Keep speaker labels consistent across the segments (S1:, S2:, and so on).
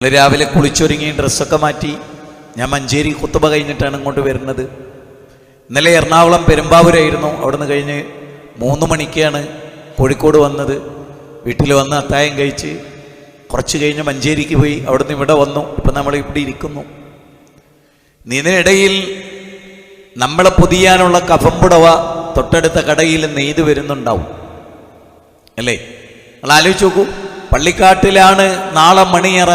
S1: രാവിലെ കുളിച്ചൊരുങ്ങി ഡ്രസ്സൊക്കെ മാറ്റി ഞാൻ മഞ്ചേരി കുത്തുബ കഴിഞ്ഞിട്ടാണ് ഇങ്ങോട്ട് വരുന്നത്. ഇന്നലെ എറണാകുളം പെരുമ്പാവൂരായിരുന്നു അവിടുന്ന് കഴിഞ്ഞ് മൂന്ന് മണിക്കാണ് കോഴിക്കോട് വന്നത്. വീട്ടിൽ വന്ന് അത്തായം കഴിച്ച് കുറച്ച് കഴിഞ്ഞ് മഞ്ചേരിക്ക് പോയി. അവിടുന്ന് ഇവിടെ വന്നു. ഇപ്പം നമ്മൾ ഇവിടെ ഇരിക്കുന്നു. ഇതിനിടയിൽ നമ്മളെ പൊതിയാനുള്ള കഫംപുടവ തൊട്ടടുത്ത കടയിൽ നെയ്ത് വരുന്നുണ്ടാവും. അല്ലേ? നിങ്ങൾ ആലോചിച്ച് നോക്കൂ. പള്ളിക്കാട്ടിലാണ് നാളെ മണിയറ.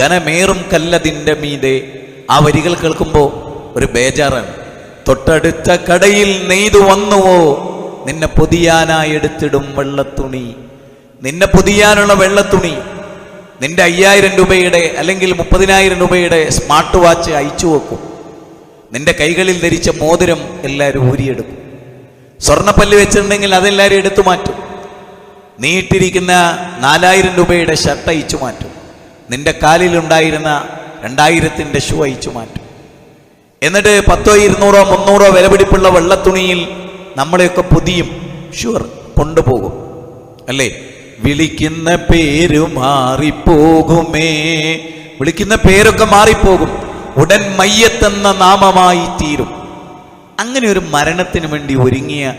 S1: ഘനമേറും കല്ലതിന്റെ മീതെ ആ വരികൾ കേൾക്കുമ്പോൾ ഒരു ബേജാറാണ്. തൊട്ടടുത്ത കടയിൽ നെയ്തു വന്നുവോ? നിന്നെ പൊതിയാനായി എടുത്തിടും വെള്ളത്തുണി. നിന്നെ പൊതിയാനുള്ള വെള്ളത്തുണി. നിന്റെ അയ്യായിരം രൂപയുടെ അല്ലെങ്കിൽ മുപ്പതിനായിരം രൂപയുടെ സ്മാർട്ട് വാച്ച് അയച്ചു വെക്കും. നിന്റെ കൈകളിൽ ധരിച്ച മോതിരം എല്ലാവരും ഊരിയെടുക്കും. സ്വർണപ്പല്ല് വെച്ചിട്ടുണ്ടെങ്കിൽ അതെല്ലാവരും എടുത്തു മാറ്റും. നീട്ടിരിക്കുന്ന നാലായിരം രൂപയുടെ ഷർട്ട് അയച്ചു മാറ്റും. നിന്റെ കാലിലുണ്ടായിരുന്ന രണ്ടായിരത്തിന്റെ ഷൂ അയച്ചു മാറ്റും. എന്നിട്ട് പത്തോ ഇരുന്നൂറോ മുന്നൂറോ വിലപിടിപ്പുള്ള വെള്ളത്തുണിയിൽ നമ്മളെയൊക്കെ പുതിയും ഷുവർ കൊണ്ടുപോകും. അല്ലേ? വിളിക്കുന്ന പേര് മാറിപ്പോകുമേ. വിളിക്കുന്ന പേരൊക്കെ മാറിപ്പോകും. ഉടൻ മയ്യത്തെന്ന നാമമായി തീരും. അങ്ങനെ ഒരു മരണത്തിന് വേണ്ടി ഒരുങ്ങിയ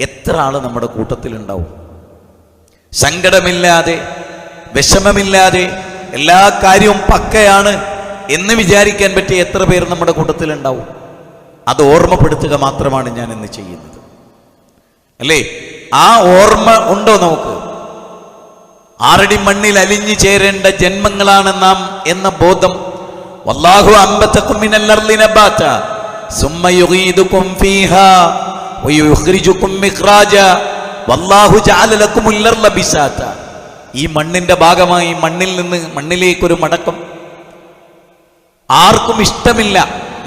S1: എത്ര ആൾ നമ്മുടെ കൂട്ടത്തിലുണ്ടാവും? സങ്കടമില്ലാതെ വിഷമമില്ലാതെ എല്ലാ കാര്യവും പക്കയാണ് എന്ന് വിചാരിക്കാൻ പറ്റിയ എത്ര പേർ നമ്മുടെ കൂട്ടത്തിലുണ്ടാവും. അത് ഓർമ്മപ്പെടുത്തുക മാത്രമാണ് ഞാൻ ഇന്ന് ചെയ്യുന്നത്. അല്ലേ? ആ ഓർമ്മ ഉണ്ടോ നമുക്ക്? ആറടി മണ്ണിൽ അലിഞ്ഞു ചേരേണ്ട ജന്മങ്ങളാണ് നാം എന്ന ബോധം. വല്ലാഹു അമ്പത്തക്കും മിനൽ അർളി നബാത സുമ്മ യുഗീദുക്കും ഫീഹാ. വയുഖ്രിജുക്കും ഇഖ്റാജ വല്ലാഹു ഈ മണ്ണിന്റെ ഭാഗമായി മണ്ണിൽ നിന്ന് മണ്ണിലേക്കൊരു മടക്കം. ആർക്കും ഇഷ്ടമില്ല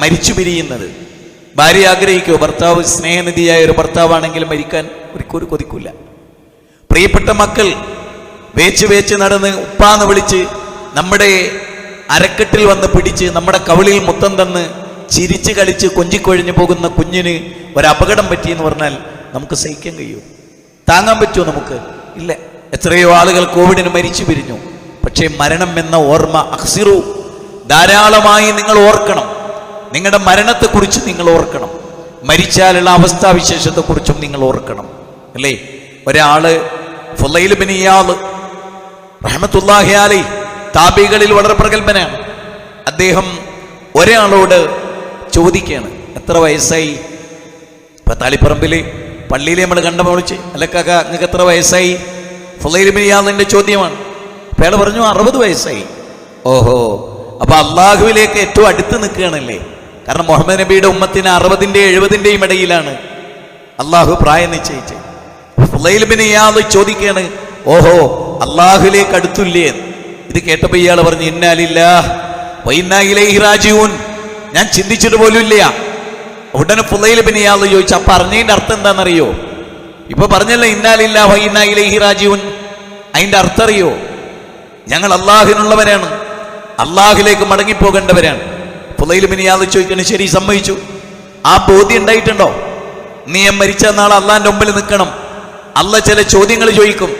S1: മരിച്ചു പിരിയുന്നത്. ഭാര്യ ആഗ്രഹിക്കുമോ ഭർത്താവ് സ്നേഹനിധിയായ ഒരു ഭർത്താവാണെങ്കിൽ മരിക്കാൻ ഒരിക്കലും കൊതിക്കില്ല പ്രിയപ്പെട്ട മക്കൾ വേച്ച് വേച്ച് നടന്ന് ഉപ്പാന്ന് വിളിച്ച് നമ്മുടെ അരക്കെട്ടിൽ വന്ന് പിടിച്ച് നമ്മുടെ കവിളിൽ മുത്തം തന്ന് ചിരിച്ച് കളിച്ച് കൊഞ്ചിക്കൊഴിഞ്ഞു പോകുന്ന കുഞ്ഞിന് ഒരു അപകടം പറ്റിയെന്ന് പറഞ്ഞാൽ നമുക്ക് സഹിക്കാൻ കഴിയൂ? താങ്ങാൻ പറ്റുമോ നമുക്ക്? ഇല്ല. എത്രയോ ആളുകൾ കോവിഡിന് മരിച്ചു പിരിഞ്ഞു. പക്ഷേ മരണം എന്ന ഓർമ്മ അക്സിറു ധാരാളമായി നിങ്ങൾ ഓർക്കണം. നിങ്ങളുടെ മരണത്തെക്കുറിച്ച് നിങ്ങൾ ഓർക്കണം. മരിച്ചാലുള്ള അവസ്ഥാവിശേഷത്തെക്കുറിച്ചും നിങ്ങൾ ഓർക്കണം. അല്ലേ? ഒരാൾ ഫുലൈൽ ഇയാൾ റഹ്മത്തുല്ലാഹി അലൈ താബികളിൽ വളരെ പ്രഗത്ഭനാണ്. അദ്ദേഹം ഒരാളോട് ചോദിക്കുകയാണ് എത്ര വയസ്സായി? ഇപ്പൊ താളിപ്പറമ്പിൽ പള്ളിയിൽ നമ്മൾ കണ്ട വിളിച്ച് കാക്ക നിങ്ങൾക്ക് എത്ര വയസ്സായി? ബിൻ ചോദ്യമാണ്. അയാൾ പറഞ്ഞു അറുപത് വയസ്സായി. ഓഹോ അപ്പൊ അള്ളാഹുവിലേക്ക് ഏറ്റവും അടുത്ത് നിൽക്കുകയാണല്ലേ? കാരണം മുഹമ്മദ് നബിയുടെ ഉമ്മത്തിന് അറുപതിന്റെ എഴുപതിന്റെയും ഇടയിലാണ് അള്ളാഹു പ്രായം ബിൻ ഇയാൾ ചോദിക്കുകയാണ് ഓഹോ അള്ളാഹുലേക്ക് അടുത്തില്ലേ. ഇത് കേട്ടപ്പോ ഇയാൾ പറഞ്ഞു ഇന്നാലില്ല ഞാൻ ചിന്തിച്ചിട്ട് പോലും ഇല്ല. ഉടനെ ഫുലൈൽ പിന്നെ ഇയാൾ ചോദിച്ചു അപ്പൊ അറിഞ്ഞതിന്റെ അർത്ഥം എന്താണെന്നറിയോ? ഇപ്പൊ പറഞ്ഞല്ലോ ഇന്നാലില്ല വൈന ഇലൈഹി രാജീവൻ അതിന്റെ അർത്ഥം അറിയോ ഞങ്ങൾ അള്ളാഹിനുള്ളവരാണ് അള്ളാഹിലേക്ക് മടങ്ങിപ്പോകേണ്ടവരാണ്. ബിൻ ഇയാൾ ചോദിക്കണം ശരി സമ്മതിച്ചു. ആ ബോധ്യം ഉണ്ടായിട്ടുണ്ടോ? നീ മരിച്ച നാൾ അള്ളാന്റെ മുമ്പിൽ നിൽക്കണം. അല്ല ചില ചോദ്യങ്ങൾ ചോദിക്കും.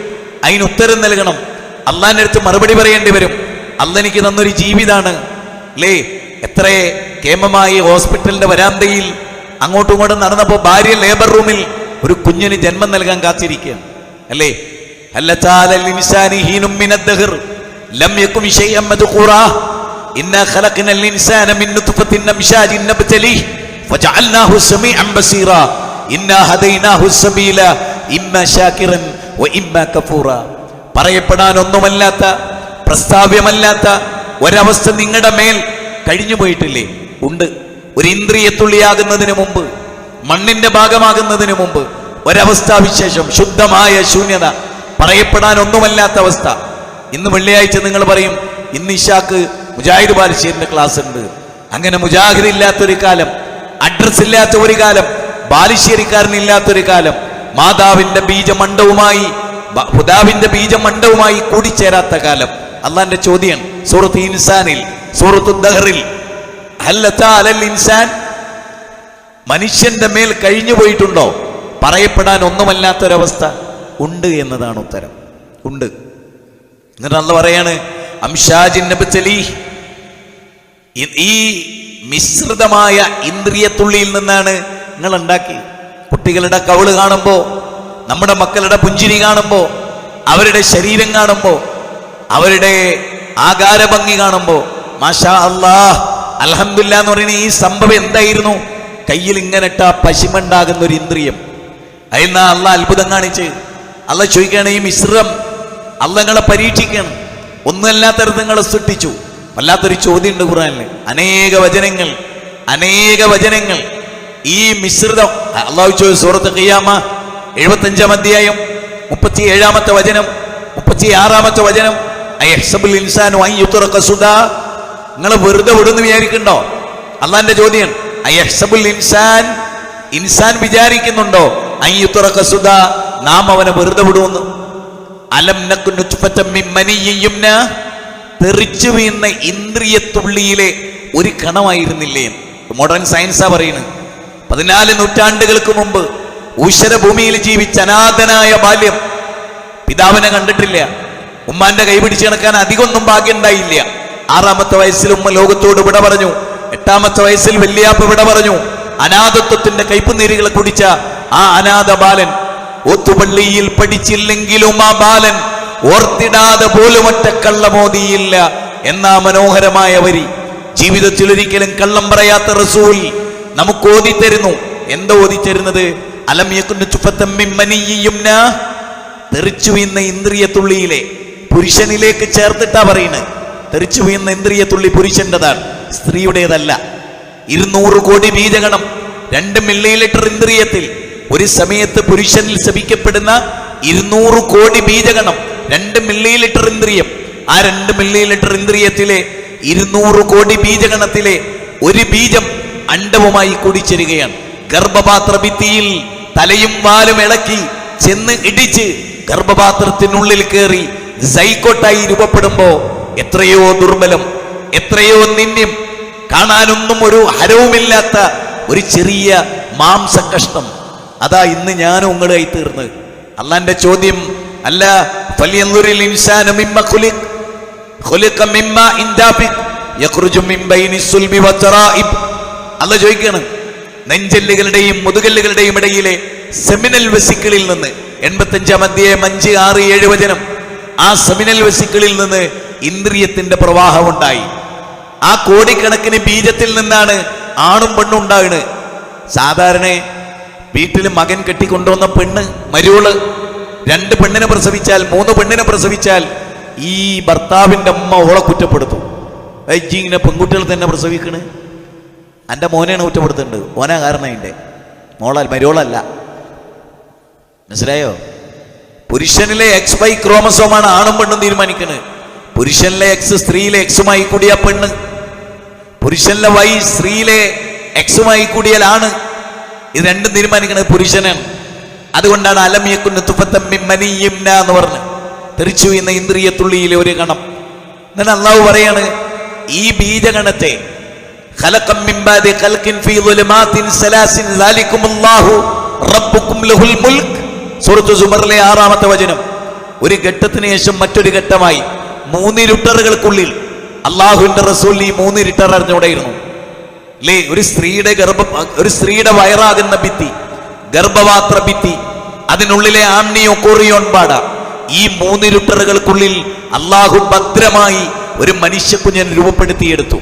S1: അതിന് ഉത്തരം നൽകണം. അള്ളാന്റെ അടുത്ത് മറുപടി പറയേണ്ടി വരും. അല്ല എനിക്ക് തന്നൊരു ജീവിതാണ്. ലേ എത്ര കേമമായി ഹോസ്പിറ്റലിന്റെ വരാന്തയിൽ അങ്ങോട്ടും ഇങ്ങോട്ടും നടന്നപ്പോൾ ഭാര്യ ലേബർ റൂമിൽ ഒരു കുഞ്ഞിന് ജന്മം നൽകാൻ കാത്തിരിക്കുകയാണ്. അല്ലേ? പറയപ്പെടാൻ ഒന്നുമല്ലാത്ത പ്രസ്താവ്യമല്ലാത്ത ഒരവസ്ഥ നിങ്ങളുടെ മേൽ കഴിഞ്ഞു പോയിട്ടില്ലേ ഉണ്ട്. ഒരു ഇന്ദ്രിയ തുള്ളിയാകുന്നതിന് മുമ്പ് മണ്ണിന്റെ ഭാഗമാകുന്നതിന് മുമ്പ് ഒരവസ്ഥാവിശേഷം ശുദ്ധമായ ശൂന്യത പറയപ്പെടാൻ ഒന്നുമല്ലാത്ത അവസ്ഥ. ഇന്ന് വെള്ളിയാഴ്ച നിങ്ങൾ പറയും ഇന്ന് ഇഷാക്ക് മുജാഹിദ് ബാലിശ്ശേരിന്റെ ക്ലാസ് ഉണ്ട്. അങ്ങനെ മുജാഹിദ് ഇല്ലാത്തൊരു കാലം അഡ്രസ് ഇല്ലാത്ത ഒരു കാലം ബാലുശ്ശേരിക്കാരനില്ലാത്തൊരു കാലം മാതാവിന്റെ ബീജമണ്ഡവുമായി ഹുദാവിന്റെ ബീജമണ്ഡവുമായി കൂടിച്ചേരാത്ത കാലം. അള്ളാന്റെ ചോദ്യം സൂറത്ത് ഇൻസാനിൽ സൂറത്ത് ദഹറിൽ ഹല്ലത്താ അലൽ ഇൻസാൻ? മനുഷ്യന്റെ മേൽ കഴിഞ്ഞു പോയിട്ടുണ്ടോ? പറയപ്പെടാൻ ഒന്നുമല്ലാത്തൊരവസ്ഥ ഉണ്ട് എന്നതാണ് ഉത്തരം. ഉണ്ട്. എന്നിട്ട് അന്ന് പറയാണ് ഇ- ഈ മിശ്രിതമായ ഇന്ദ്രിയത്തുള്ളിയിൽ നിന്നാണ് നിങ്ങൾ ഉണ്ടാക്കി കുട്ടികളുടെ കവൾ കാണുമ്പോൾ നമ്മുടെ മക്കളുടെ പുഞ്ചിരി കാണുമ്പോൾ അവരുടെ ശരീരം കാണുമ്പോൾ അവരുടെ ആകാരഭംഗി കാണുമ്പോൾ മാഷാ അല്ലാ അലഹമില്ല എന്ന് പറയുന്ന ഈ സംഭവം എന്തായിരുന്നു? കയ്യിൽ ഇങ്ങനെ ഇട്ട പശിമുണ്ടാകുന്ന ഒരു ഇന്ദ്രിയം. അതിന്നാ അല്ല അത്ഭുതം കാണിച്ച്? അല്ല ചോദിക്കുകയാണ് ഈ മിശ്രം അല്ലങ്ങളെ പരീക്ഷിക്കണം. ഒന്നുമല്ലാത്തരത്ത് നിങ്ങളെ സൃഷ്ടിച്ചു. വല്ലാത്തൊരു ചോദ്യം ഉണ്ട് ഖുറാനിൽ അനേക വചനങ്ങൾ അനേക വചനങ്ങൾ. ഈ മിശ്രിതം അള്ളാഹു ചോദിച്ചു സൂറത്ത് ഖിയാമ എഴുപത്തഞ്ചാം അധ്യായം മുപ്പത്തി ഏഴാമത്തെ വചനം മുപ്പത്തി ആറാമത്തെ വചനം ഇൻസാനു നിങ്ങൾ വെറുതെ വിടുന്നു വിചാരിക്കണ്ടോ? അള്ളാന്റെ ചോദ്യം. അയഹ്സബുൽ ഇൻസാൻ ഇൻസാൻ വിചാരിക്കുന്നുണ്ടോ? സുദാ നാം അവനെ വെറുതെ വിടുമെന്ന്. അലം തെറിച്ചു വീഴുന്ന ഇന്ദ്രിയത്തുള്ളിയിലെ ഒരു കണമായിരുന്നില്ലേ? മോഡേൺ സയൻസാ പറയുന്നത്. പതിനാല് നൂറ്റാണ്ടുകൾക്ക് മുമ്പ് ഊശ്വരഭൂമിയിൽ ജീവിച്ച അനാഥനായ ബാല്യം പിതാവിനെ കണ്ടിട്ടില്ല. ഉമ്മാന്റെ കൈ പിടിച്ച് കിടക്കാൻ അധികമൊന്നും ഭാഗ്യം ഉണ്ടായില്ല. ആറാമത്തെ വയസ്സിൽ ഉമ്മ ലോകത്തോട് വിട പറഞ്ഞു എട്ടാമത്തെ വയസ്സിൽ വല്യാപ്പ വിട പറഞ്ഞു അനാഥത്വത്തിന്റെ കയ്പുനീരുകളെ കുടിച്ച ആ അനാഥ ബാലൻ ഒത്തുപള്ളിയിൽ പഠിച്ചില്ലെങ്കിലും ആ ബാലൻ ഓർത്തിടാതെ പോലും ഒറ്റ കള്ളമോതിയില്ല എന്നാ മനോഹരമായ വരി. ജീവിതത്തിൽ ഒരിക്കലും കള്ളം പറയാത്ത റസൂൽ നമുക്ക് ഓതിത്തരുന്നു. എന്താ ഓതിത്തരുന്നത്? മനിയ്യിൻ യുംന ഇന്ദ്രിയ തുള്ളിയിലെ പുരുഷനിലേക്ക് ചേർത്തിട്ടാ പറയുന്നത്. തെറിച്ചു വീഴുന്ന ഇന്ദ്രിയ തുള്ളി പുരുഷന്റെതാണ്. സ്ത്രീയുടേതല്ല. ഇരുന്നൂറ് കോടി ബീജഗണം രണ്ട് മില്ലി ലിറ്റർ ഇന്ദ്രിയത്തിൽ. ഒരു സമയത്ത് പുരുഷനിൽ ശപിക്കപ്പെടുന്ന ഇരുന്നൂറ് കോടി ബീജഗണം രണ്ട് മില്ലി ലിറ്റർ ഇന്ദ്രിയം. ആ രണ്ട് മില്ലി ലിറ്റർ ഇന്ദ്രിയത്തിലെ ഇരുന്നൂറ് കോടി ബീജഗണത്തിലെ ഒരു ബീജം അണ്ടവുമായി കൂടിച്ചേരുകയാണ്. ഗർഭപാത്ര ഭിത്തിയിൽ തലയും വാലും ഇളക്കി ചെന്ന് ഇടിച്ച് ഗർഭപാത്രത്തിനുള്ളിൽ കയറി സൈക്കോട്ടായി രൂപപ്പെടുമ്പോ എത്രയോ ദുർബലം എത്രയോ നിന്ദ്യം കാണാനൊന്നും ഒരു ഹരവുമില്ലാത്ത ഒരു ചെറിയ മാംസകഷ്ടം അതാ ഇന്ന് ഞാനും ഉങ്ങളുമായി തീർന്നത്. അള്ളാന്റെ ചോദ്യം അല്ല ഫലിയൻദുരിൽ ഇൻസാനു ഖുലിഖ് മിൻ ബൈനി നെഞ്ചെല്ലുകളുടെയും മുതുകല്ലുകളുടെയും ഇടയിലെ സെമിനൽ വെസിക്കിളിൽ നിന്ന് എൺപത്തഞ്ചാം അധ്യായം അഞ്ച് ആറ് ഏഴ് വചനം ആ സെമിനൽ വെസിക്കിളിൽ നിന്ന് ഇന്ദ്രിയത്തിന്റെ പ്രവാഹം ഉണ്ടായി. ആ കോടിക്കണക്കിന് ബീജത്തിൽ നിന്നാണ് ആണും പെണ്ണും ഉണ്ടാകുന്നത് സാധാരണ വീട്ടിൽ മകൻ കെട്ടിക്കൊണ്ടുവന്ന പെണ്ണ് മരുവൾ രണ്ട് പെണ്ണിനെ പ്രസവിച്ചാൽ മൂന്ന് പെണ്ണിനെ പ്രസവിച്ചാൽ ഈ ഭർത്താവിന്റെ അമ്മ ഓളെ കുറ്റപ്പെടുത്തും. ഏയ് ഇങ്ങനെ പെൺകുട്ടികൾ തന്നെ പ്രസവിക്കണ്? എന്റെ മോനെയാണ് കുറ്റപ്പെടുത്തുന്നുണ്ട് ഓനാ കാരണം അതിന്റെ മോള മരുവളല്ല മനസ്സിലായോ? പുരുഷനിലെ എക്സ് വൈ ക്രോമസോമാണ് ആണും പെണ്ണും തീരുമാനിക്കുന്നത് പുരുഷനിലെ എക്സ് സ്ത്രീയിലെ എക്സുമായി കൂടിയ പെണ്ണ്. പുരുഷനിലെ വൈ സ്ത്രീയിലെ എക്സുമായി കൂടിയാലാണ് ഇത് രണ്ടും തീരുമാനിക്കുന്നത് പുരുഷനാണ്. അതുകൊണ്ടാണ് അലമിയക്കുന്ന തുപ്പത്തമ്മിമ്മനിയിംന എന്ന് പറഞ്ഞ് തെറിച്ചു എന്ന ഇന്ദ്രിയത്തുള്ളിയിലെ ഒരു ഗണം. എന്നിട്ട് അള്ളാഹു പറയാണ് ഈ ബീജഗണത്തെ ആറാമത്തെ വചനം. ഒരു ഘട്ടത്തിന് ശേഷം മറ്റൊരു ഘട്ടമായി മൂന്നിരുട്ടറുകൾക്കുള്ളിൽ അള്ളാഹുവിന്റെ റസൂൽ ഈ മൂന്നിരുട്ടർ അറിഞ്ഞുകൂടെയിരുന്നു. അല്ലേ ഒരു സ്ത്രീയുടെ ഗർഭ ഒരു സ്ത്രീയുടെ വയറാകുന്ന ഭിത്തി ഗർഭപാത്ര ഭിത്തി അതിനുള്ളിലെ ആംനിയോ കോറിയോൺ പാട ഈ മൂന്നിരുട്ടറുകൾക്കുള്ളിൽ അള്ളാഹു ഭദ്രമായി ഒരു മനുഷ്യക്കുഞ്ഞൻ രൂപപ്പെടുത്തിയെടുത്തു.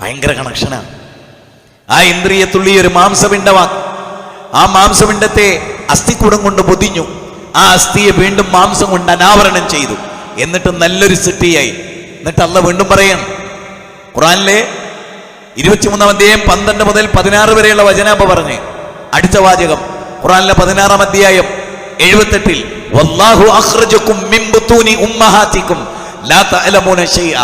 S1: ഭയങ്കര കണക്ഷനാണ് ആ ഇന്ദ്രിയ തുള്ളി ഒരു മാംസപിണ്ഡമാണ് ആ മാംസപിണ്ഡത്തെ അസ്ഥിക്കൂടം കൊണ്ട് പൊതിഞ്ഞു. ആ അസ്ഥിയെ വീണ്ടും മാംസം കൊണ്ട് അനാവരണം ചെയ്തു. എന്നിട്ട് നല്ലൊരു സിട്ടിയായി എന്നിട്ട് അല്ല വീണ്ടും പറയണം. ഖുറാനിലെ ഇരുപത്തിമൂന്നാം അധ്യായം പന്ത്രണ്ട് മുതൽ പതിനാറ് വരെയുള്ള വചനാപ്പ പറഞ്ഞ്. അടുത്ത വാചകം. ഖുറാനിലെ പതിനാറാം അധ്യായം എഴുപത്തെട്ടിൽ വല്ലാഹു അഖ്റജക്കും മിൻ ബുത്തൂനി ഉമ്മഹാത്തിക്കും ലാ തഅലമൂന ഷൈഅ.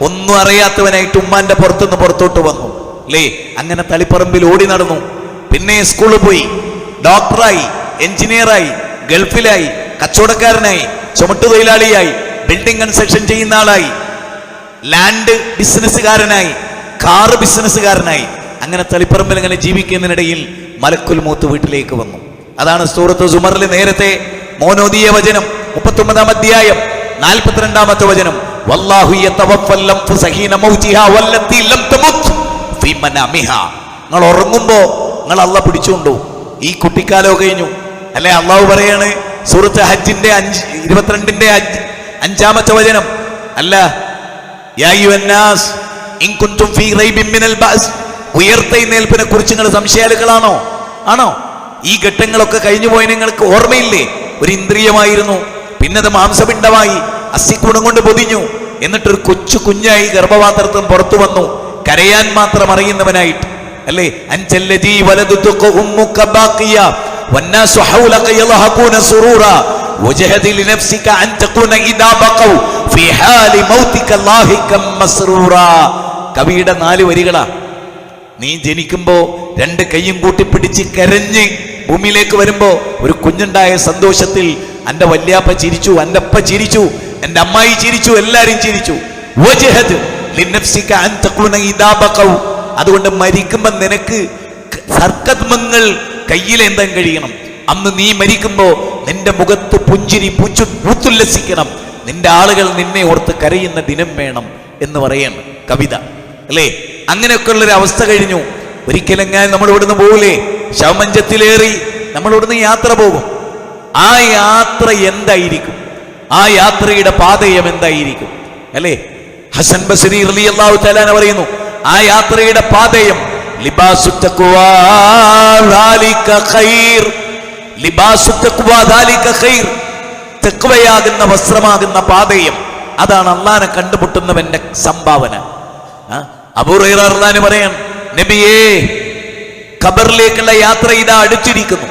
S1: ഒന്നും അറിയാത്തവനായിട്ട് ഉമ്മാന്റെ പുറത്തുനിന്ന് പുറത്തോട്ട് വന്നു. അല്ലേ അങ്ങനെ തളിപ്പറമ്പിൽ ഓടി നടന്നു. പിന്നെ സ്കൂളിൽ പോയി. ഡോക്ടറായി എഞ്ചിനീയറായി ഗൾഫിലായി കച്ചവടക്കാരനായി ചുമട്ടു തൊഴിലാളിയായി ബിൽഡിംഗ് കൺസ്ട്രക്ഷൻ ചെയ്യുന്ന ആളായി ലാൻഡ് ബിസിനസ്സുകാരനായി കാറ് ബിസിനസ്സുകാരനായി അങ്ങനെ തളിപ്പറമ്പിൽ അങ്ങനെ ജീവിക്കുന്നതിനിടയിൽ മലക്കുൽ മൂത്ത് വീട്ടിലേക്ക് വന്നു. അതാണ് സൂറത്ത് സുമറിൽ നേരത്തെ മോനോദിയ വചനം മുപ്പത്തൊമ്പതാം അധ്യായം നാൽപ്പത്തിരണ്ടാമത്തെ വചനം. നിങ്ങൾ ഉറങ്ങുമ്പോ നിങ്ങൾ അള്ള പിടിച്ചുകൊണ്ടു. ഈ കുട്ടിക്കാലം കഴിഞ്ഞു. അല്ലെ അള്ളാഹു പറയാണ്? സൂറത്ത് ഹജ്ജിന്റെ അഞ്ച് ഇരുപത്തിരണ്ടിന്റെ അഞ്ചാമത്തെ വചനം. അല്ല യാ അയ്യുഹന്നാസ് ഇൻ കുൻതും ഫീ റൈബിൻ മിനൽ ബഅസ്. ഉയർത്തെഴുന്നേൽപ്പിനെ കുറിച്ച് നിങ്ങൾ സംശയാലുക്കളാണോ ആണോ ഈ ഘട്ടങ്ങളൊക്കെ കഴിഞ്ഞു പോയ നിങ്ങൾക്ക് ഓർമ്മയില്ലേ ഒരു ഇന്ദ്രിയമായിരുന്നു പിന്നെ അത് മാംസപിണ്ഡമായി അസ്ഥിക്കുണം കൊണ്ട് പൊതിഞ്ഞു എന്നിട്ടൊരു കൊച്ചു കുഞ്ഞായി ഗർഭപാത്രത്തിൽ പുറത്തു വന്നു കരയാൻ മാത്രം അറിയുന്നവനായിട്ട് അല്ലേ അഞ്ചല്ലജീ വലതുതുക ഉമ്മുക ബാക്കിയ والناس حولك يضحكون سرورا وجهد لنفسك أن تكون إذا بقوا في حال موتك لاهقا مسرورا കവിയുടെ നാല് വരികളാ നീ ജനിക്കുമ്പോ രണ്ട് കൈയും കൂട്ടി പിടിച്ച് കരഞ്ഞ് ഭൂമിയിലേക്ക് വരുമ്പോ ഒരു കുഞ്ഞുണ്ടായ സന്തോഷത്തിൽ എന്റെ വല്യാപ്പ ചിരിച്ചു എന്റെ അപ്പ ചിരിച്ചു എന്റെ അമ്മായി ചിരിച്ചു എല്ലാരും ചിരിച്ചു. അതുകൊണ്ട് മരിക്കുമ്പോ നിനക്ക് സർക്കത്മങ്ങൾ കയ്യിലേന്താൻ കഴിയണം? അന്ന് നീ മരിക്കുമ്പോ നിന്റെ മുഖത്ത് പുഞ്ചിരി പുച്ചു പൂത്തുല്ലസിക്കണം. നിന്റെ ആളുകൾ നിന്നെ ഓർത്ത് കരയുന്ന ദിനം വേണം എന്ന് പറയാണ് കവിത. അല്ലേ? അങ്ങനെയൊക്കെ ഉള്ളൊരു അവസ്ഥ കഴിഞ്ഞു. ഒരിക്കലെങ്ങാൻ നമ്മൾ ഇവിടുന്ന് പോകില്ലേ ശവമഞ്ചത്തിലേറി നമ്മൾ ഇവിടുന്ന് യാത്ര പോകും. ആ യാത്ര എന്തായിരിക്കും? ആ യാത്രയുടെ പാതയം എന്തായിരിക്കും? അല്ലേ? ഹസൻ ബസരി റളിയല്ലാഹു തആല പറയുന്നു ആ യാത്രയുടെ പാതയം തെക്കുവയാകുന്ന വസ്ത്രമാകുന്ന പാതയം. അതാണ് അള്ളാനെ കണ്ടുമുട്ടുന്നവന്റെ സംഭാവന? അബൂറൈറാൻ പറയാൻ നബിയേ ഖബറിലേക്കുള്ള യാത്ര ഇതാ അടുത്തിരിക്കുന്നു.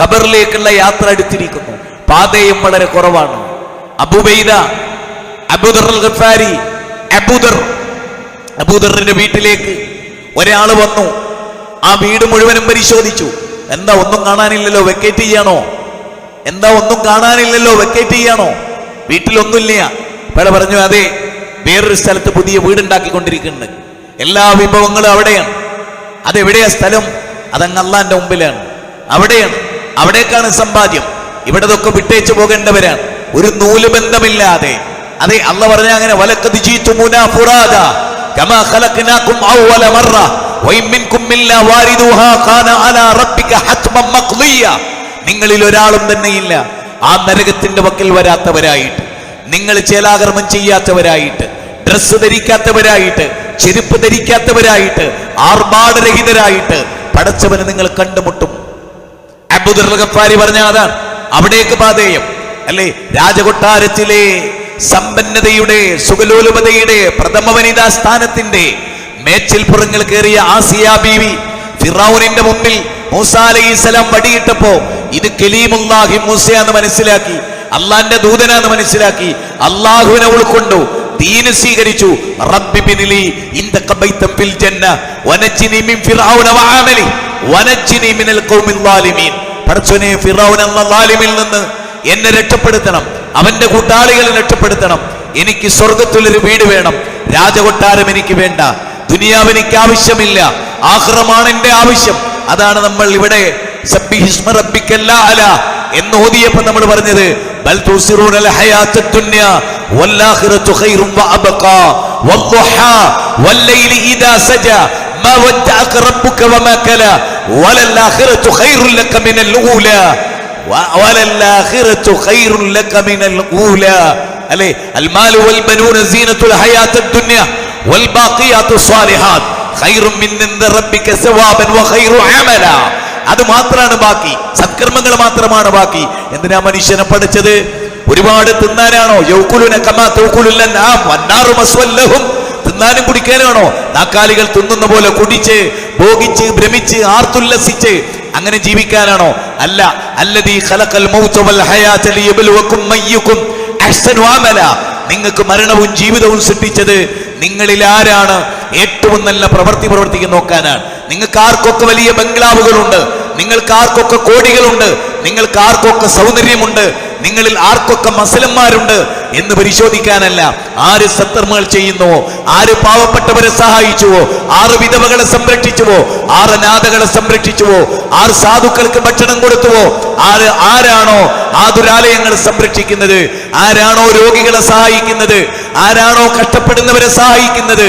S1: ഖബറിലേക്കുള്ള യാത്ര അടുത്തിരിക്കുന്നു. പാതയും വളരെ കുറവാണ്. അബുബൈദ അബുദർ അൽ അബുദർ അബൂദറിന്റെ വീട്ടിലേക്ക് ഒരാൾ വന്നു. ആ വീട് മുഴുവനും പരിശോധിച്ചു. എന്താ ഒന്നും കാണാനില്ലല്ലോ വെക്കേറ്റ് ചെയ്യാണോ? എന്താ ഒന്നും കാണാനില്ലല്ലോ വെക്കേറ്റ് ചെയ്യാണോ? വീട്ടിലൊന്നുമില്ല. ഇവിടെ പറഞ്ഞു അതെ വേറൊരു സ്ഥലത്ത് പുതിയ വീടുണ്ടാക്കിക്കൊണ്ടിരിക്കുന്നുണ്ട്. എല്ലാ വിഭവങ്ങളും അവിടെയാണ്. അതെവിടെയാ സ്ഥലം? അതങ്ങ് അള്ളാന്റെ മുമ്പിലാണ്. അവിടെയാണ്. അവിടേക്കാണ് സമ്പാദ്യം. ഇവിടെ ഇതൊക്കെ വിട്ടേച്ചു പോകേണ്ടവരാണ്. ഒരു നൂൽ ബന്ധമില്ലാതെ. അതെ അല്ല പറഞ്ഞ അങ്ങനെ വലക്കത് നിങ്ങളിൽ ഒരാളും തന്നെയില്ല. ആ നരകത്തിന്റെ വക്കിൽ വരാത്തവരായിട്ട്. നിങ്ങൾ ചേലാകർമ്മം ചെയ്യാത്തവരായിട്ട്. ഡ്രസ്സ് ധരിക്കാത്തവരായിട്ട്. ചെരുപ്പ് ധരിക്കാത്തവരായിട്ട് ആർഭാടരഹിതരായിട്ട് പടച്ചവന് നിങ്ങൾ കണ്ടുമുട്ടും. അബുദർ ഗഫാരി പറഞ്ഞ അതാണ് അവിടേക്ക് പാതേയം. അല്ലേ? രാജകൊട്ടാരത്തിലെ സമ്പന്നതയുടെ സുഖലോലുപതയുടെ പ്രഥമ വനിതാ സ്ഥാനത്തിന്റെ മേച്ചിൽ പുറങ്ങൾ കയറിയ ആസിയ ബീവി ഫിറൌനിന്റെ മുമ്പിൽ മൂസ വടിയിട്ടപ്പോ ഇത് കലീമുല്ലാഹി മൂസയാന്ന് മനസ്സിലാക്കി അള്ളാന്റെ ദൂതനാന്ന് മനസ്സിലാക്കി അള്ളാഹുവിനെ ഉൾക്കൊണ്ടു. ദീന് സ്വീകരിച്ചു. റബ്ബി ബിനിലി ഇൻദക ബൈതൻ ഫിൽ ജന്ന. വനജ്ജിനി മിൻ ഫിർഔന വഅമലി. വനജ്ജിനി മിനൽ ഖൗമിൽ ളാലിമീൻ. പടച്ചോനെ ഫിറൗൻ എന്ന ളാലിമിൽ നിന്ന് എന്നെ രക്ഷപ്പെടുത്തണം. അവന്റെ കൂട്ടാളികളെ രക്ഷപ്പെടുത്തണം. എനിക്ക് സ്വർഗത്തിലൊരു വീട് വേണം. രാജകൊട്ടാരം എനിക്ക് വേണ്ട. ദുനിയാവ് എനിക്ക് ആവശ്യമില്ല. ആഹ്റമാണ് എന്റെ ആവശ്യം. അതാണ് നമ്മൾ ഇവിടെ. സബ്ബിഹിസ്മ റബ്ബിക്കല്ല അഅല എന്ന് ഓതിയപ്പോൾ നമ്മൾ പറഞ്ഞത് ബൽ തുസിറൂനൽ ഹയാത്തദ് ദുനിയ വല്ലാഖിറതു ഖൈറും വഅബ്ഖാ വദ്ദുഹാ വല്ലൈലി ഇദാ സജാ ما ودعك ربك وما كلا وللآخرة خير لك من الأولى و- وللآخرة خير لك من الأولى അല്ലേ المال والبنون زينة الحياة الدنيا والباقيات الصالحات خير من عند ربك ثوابا وخير عملا അത് മാത്രമാണ് ബാക്കി. സത്കർമ്മങ്ങൾ മാത്രമാണ് ബാക്കി. എന്തിനാ മനുഷ്യനെ പഠിച്ചത്? ഒരുപാട് തിന്നാനാണോ? തിന്നാനും കുടിക്കാനാണോ? നാക്കാലികൾ തിന്നുന്ന പോലെ കുടിച്ച് ഭോഗിച്ച് ഭ്രമിച്ച് ആർത്തുല്ലസിച്ച് അങ്ങനെ ജീവിക്കാനാണോ? അല്ല. അല്ലദീ ഖലഖൽ വൽ ഹയാത മയ്യകും നിങ്ങൾക്ക് മരണവും ജീവിതവും സൃഷ്ടിച്ചത് നിങ്ങളിൽ ആരാണ് ഏറ്റവും നല്ല പ്രവൃത്തി പ്രവർത്തിക്കുന്ന നോക്കാനാണ്? നിങ്ങൾക്ക് ആർക്കൊക്കെ വലിയ ബംഗ്ലാവുകളുണ്ട്. നിങ്ങൾക്ക് ആർക്കൊക്കെ കോടികളുണ്ട്. നിങ്ങൾക്ക് ആർക്കൊക്കെ സൗന്ദര്യമുണ്ട്. നിങ്ങളിൽ ആർക്കൊക്കെ മസലന്മാരുണ്ട്. എന്ന് പരിശോധിക്കാനല്ല. ആര് സത്തർമകൾ ചെയ്യുന്നുവോ? ആര് പാവപ്പെട്ടവരെ സഹായിച്ചുവോ? ആറ് വിധവകളെ സംരക്ഷിച്ചുവോ? ആറ് അനാഥകളെ സംരക്ഷിച്ചുവോ? ആറ് സാധുക്കൾക്ക് ഭക്ഷണം കൊടുത്തുവോ? ആര് ആരാണോ ആതുരാലയങ്ങൾ സംരക്ഷിക്കുന്നത്? ആരാണോ രോഗികളെ സഹായിക്കുന്നത്? ആരാണോ കഷ്ടപ്പെടുന്നവരെ സഹായിക്കുന്നത്?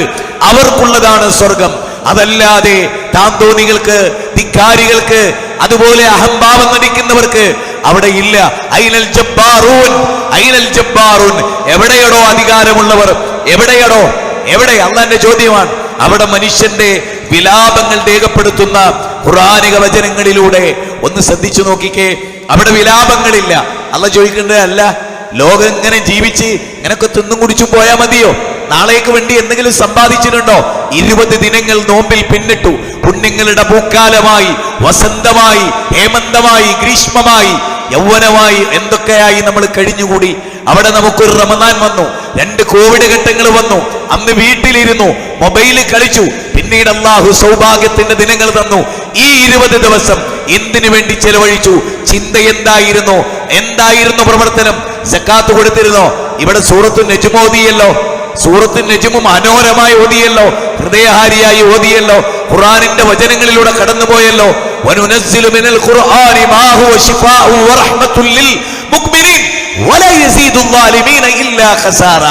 S1: അവർക്കുള്ളതാണ് സ്വർഗം. അതല്ലാതെ താന്തോന്നികൾക്ക് ധിക്കാരികൾക്ക് അതുപോലെ അഹംഭാവം നടിക്കുന്നവർക്ക് അവിടെ ഇല്ല. ഐനൽ ജബ്ബാറൂൻ. ഐനൽ ജബ്ബാറൂൻ. എവിടെയടോ അധികാരമുള്ളവർ? എവിടെയടോ? എവിടെ? അള്ളാന്റെ ചോദ്യമാണ്. അവിടെ മനുഷ്യന്റെ വിലാപങ്ങൾ രേഖപ്പെടുത്തുന്ന ഖുറാനിക വചനങ്ങളിലൂടെ ഒന്ന് ശ്രദ്ധിച്ചു നോക്കിക്കേ. അവിടെ വിലാപങ്ങളില്ല. അല്ല ചോദിക്കേണ്ടത് അല്ല ലോകം ഇങ്ങനെ ജീവിച്ച് ഇങ്ങനൊക്കെ തിന്നും കുടിച്ചും പോയാൽ മതിയോ? നാളേക്ക് വേണ്ടി എന്തെങ്കിലും സമ്പാദിച്ചിട്ടുണ്ടോ? ഇരുപത് ദിനങ്ങൾ നോമ്പിൽ പിന്നിട്ടു. പുണ്യങ്ങളുടെ പൂക്കാലമായി വസന്തമായി ഹേമന്തമായി ഗ്രീഷ്മമായി യൗവനമായി എന്തൊക്കെയായി നമ്മൾ കഴിഞ്ഞുകൂടി? അവിടെ നമുക്കൊരു റമദാൻ വന്നു. രണ്ട് കോവിഡ് ഘട്ടങ്ങൾ വന്നു. അന്ന് വീട്ടിലിരുന്നു. മൊബൈലിൽ കളിച്ചു. പിന്നീട് അള്ളാഹു സൗഭാഗ്യത്തിന്റെ ദിനങ്ങൾ തന്നു. ഈ ഇരുപത് ദിവസം എന്തിനു വേണ്ടി ചെലവഴിച്ചു? ചിന്ത എന്തായിരുന്നു? എന്തായിരുന്നു പ്രവർത്തനം? സക്കാത്ത് കൊടുത്തിരുന്നോ? ഇവിടെ സൂറത്ത് നെജുമോദിയല്ലോ സൂറത്ത് നെജുമു മനോഹരമായി ഓതിയല്ലോ. ഹൃദയഹാരിയായി ഓതിയല്ലോ. ഖുറാനിന്റെ വചനങ്ങളിലൂടെ കടന്നുപോയല്ലോ. മിനൽ ഖുർആനി മാ ഹുവ ശിഫാഉ വറഹ്മത്തുൽ ലിൽ മുഅ്മിനീൻ വലാ യസീദു ളാലിമീന ഇല്ലാ ഖസാറ.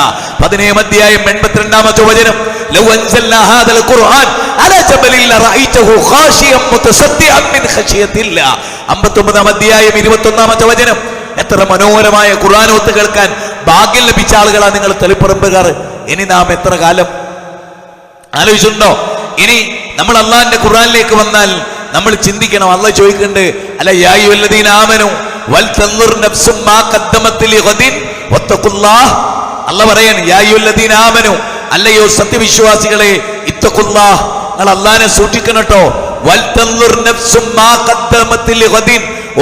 S1: പതിനേഴാം അധ്യായം എൺപത്തിരണ്ടാമത്തെ വചനം. ലൗ അൻസൽനാ ഹാദൽ ഖുർആൻ അലാ ജബലിൽ ലറഅയ്തഹു ഖാശിയം മുതസദ്ദിഅൻ മിൻ ഖശിയത്തില്ലാ. അമ്പത്തൊമ്പതാം അധ്യായം ഇരുപത്തൊന്നാമത്തെ വചനം. എത്ര മനോഹരമായ ഖുർആനോത്ത് കേൾക്കാൻ ഭാഗ്യം ലഭിച്ച ആളുകളാ നിങ്ങൾ തെളിപ്പറമ്പുകാർ. ഇനി നാം എത്ര കാലം? ആലോചിച്ചിട്ടുണ്ടോ? ഇനി നമ്മൾ അള്ളാഹിന്റെ ഖുർആനിലേക്ക് വന്നാൽ നമ്മൾ ചിന്തിക്കണം അല്ല ചോദിക്കണ്ട് അല്ല യായു ആമനു അല്ലയോ സത്യവിശ്വാസികളെ അള്ളാനെ സൂക്ഷിക്കണട്ടോ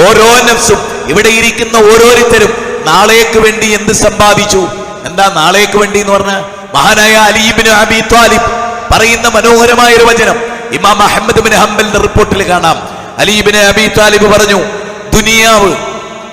S1: ഓരോ നഫ്സും. ഇവിടെ ഇരിക്കുന്ന ഓരോരുത്തരും നാളേക്ക് വേണ്ടി എന്ത് സമ്പാദിച്ചു? എന്താ നാളേക്ക് വേണ്ടി എന്ന് പറഞ്ഞ മഹാനായ അലീബിന് അബി ത്വാലിബ് പറയുന്ന മനോഹരമായ ഒരു വചനം. ഇമാം അഹമ്മദ് ബിൻ ഹംബലിന്റെ റിപ്പോർട്ടിൽ കാണാം. അലീബിനെ അബി താലിബ് പറഞ്ഞു ദുനിയാവ്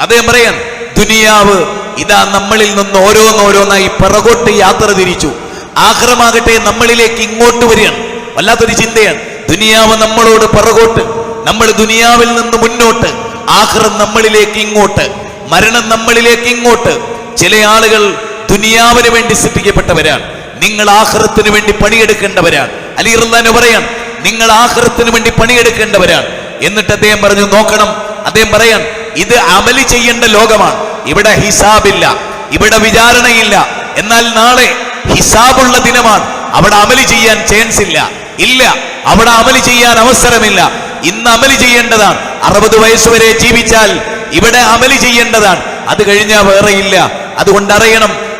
S1: അദ്ദേഹം പറയാൻ ദുനിയാവ് ഇതാ നമ്മളിൽ നിന്ന് ഓരോന്നോരോന്നായി പിറകോട്ട് യാത്ര തിരിച്ചു. ആഗ്രഹമാകട്ടെ നമ്മളിലേക്ക് ഇങ്ങോട്ട് വരികയാണ്. വല്ലാത്തൊരു ചിന്തയാണ്. ദുനിയാവ് നമ്മളോട് പിറകോട്ട് നമ്മൾ ദുനിയാവിൽ നിന്ന് മുന്നോട്ട് ആഹ്റം നമ്മളിലേക്ക് ഇങ്ങോട്ട് മരണം നമ്മളിലേക്ക് ഇങ്ങോട്ട്. ചില ആളുകൾ ദുനിയാവിന് വേണ്ടി സൃഷ്ടിക്കപ്പെട്ടവരാണ്. നിങ്ങൾ ആഹ്റത്തിന് വേണ്ടി പണിയെടുക്കേണ്ടവരാണ്. അലി റഹ്ലാന് പറയാൻ നിങ്ങൾ ആഹൃത്തിന് വേണ്ടി പണിയെടുക്കേണ്ടവരാണ്. എന്നിട്ട് അദ്ദേഹം പറഞ്ഞു നോക്കണം. അദ്ദേഹം പറയാൻ ഇത് അമലി ചെയ്യേണ്ട ലോകമാണ്. ഇവിടെ ഹിസാബില്ല. ഇവിടെ വിചാരണയില്ല. എന്നാൽ നാളെ ഹിസാബുള്ള ദിനമാണ്. അവിടെ അമലി ചെയ്യാൻ ചാൻസ് ഇല്ല. ഇല്ല അവിടെ അമലി ചെയ്യാൻ അവസരമില്ല. ഇന്ന് അമലി ചെയ്യേണ്ടതാണ്. അറുപത് വയസ്സ് വരെ ജീവിച്ചാൽ ഇവിടെ അമലി ചെയ്യേണ്ടതാണ്. അത് കഴിഞ്ഞാൽ വേറെ ഇല്ല. അതുകൊണ്ട് അറിയണം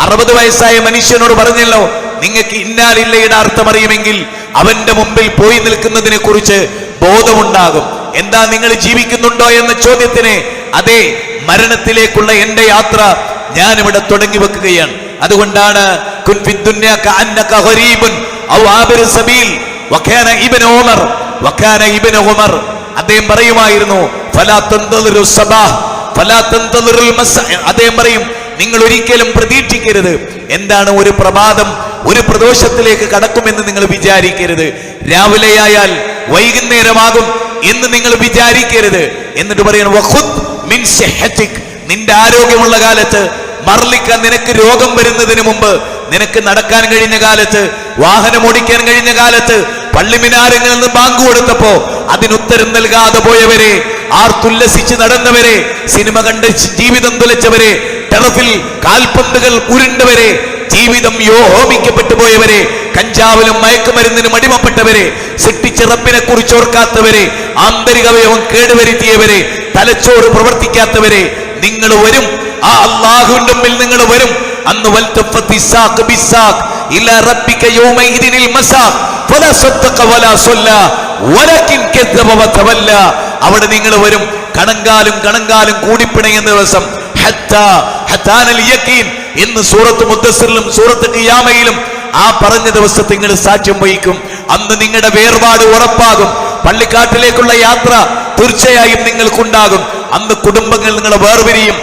S1: അറുപത് വയസ്സായ മനുഷ്യനോട് പറഞ്ഞല്ലോ നിങ്ങൾക്ക് ഇന്നാലില്ലയുടെ അർത്ഥം അറിയുമെങ്കിൽ അവന്റെ മുമ്പിൽ പോയി നിൽക്കുന്നതിനെ കുറിച്ച് ബോധമുണ്ടാകും. എന്താ നിങ്ങൾ ജീവിക്കുന്നുണ്ടോ എന്ന ചോദ്യത്തിന് അതെ മരണത്തിലേക്കുള്ള എന്റെ യാത്ര ഞാൻ ഇവിടെ തുടങ്ങി വെക്കുകയാണ്. അതുകൊണ്ടാണ് അദ്ദേഹം പറയുമായിരുന്നു അദ്ദേഹം പറയും നിങ്ങൾ ഒരിക്കലും പ്രതീക്ഷിക്കരുത്. എന്താണ് ഒരു പ്രഭാതം? ഒരു പ്രദോഷത്തിലേക്ക് കടക്കുമെന്ന് നിങ്ങൾ വിചാരിക്കരുത്. രാവിലെയായാൽ വൈകുന്നേരമാകും എന്ന് നിങ്ങൾ വിചാരിക്കരുത്. എന്നിട്ട് പറയണം നിന്റെ ആരോഗ്യമുള്ള കാലത്ത് മർലിക്ക നിനക്ക് രോഗം വരുന്നതിന് മുമ്പ് നിനക്ക് നടക്കാൻ കഴിഞ്ഞ കാലത്ത് വാഹനം ഓടിക്കാൻ കഴിഞ്ഞ കാലത്ത് പള്ളിമിനാരങ്ങളിൽ നിന്ന് ബാങ്ക് കൊടുത്തപ്പോ അതിനുത്തരം നൽകാതെ പോയവരെ ആർത്തുല്ലസിച്ച് നടന്നവരെ സിനിമ കണ്ട് ജീവിതം തുലച്ചവരെ ടെറഫിൽ കാൽപന്തുകൾ ഉരുണ്ടവരെ ജീവിതം യോഹോമിക്കപ്പെട്ടു പോയവരെ കഞ്ചാവിലും മയക്കുമരുന്നിനും അടിമപ്പെട്ടവരെ സൃഷ്ടിച്ച റബ്ബിനെ കുറിച്ച് ഓർക്കാത്തവരെ ആന്തരിക അവയവം കേടുവരുത്തിയവരെ തലച്ചോറ് പ്രവർത്തിക്കാത്തവരെ നിങ്ങൾ വരും. ആ അള്ളാഹുവിന്റെ മുമ്പിൽ നിങ്ങൾ വരും. അന്ന് അവിടെ നിങ്ങൾ വരും. കണങ്കാലും കണങ്കാലും കൂടിപ്പിണയുന്ന ദിവസം. ഹത്താ ഹത്താനൽ എന്ന് സൂറത്ത് മുദ്ദസ്സിറിലും സൂറത്ത് ഖിയാമയിലും ആ പറഞ്ഞ ദിവസത്തെ നിങ്ങൾ സാക്ഷ്യം വഹിക്കും. അന്ന് നിങ്ങളുടെ വേർപാട് ഉറപ്പാകും. പള്ളിക്കാട്ടിലേക്കുള്ള യാത്ര തീർച്ചയായും നിങ്ങൾക്കുണ്ടാകും. അന്ന് കുടുംബങ്ങൾ നിങ്ങളെ വേർപിരിയും.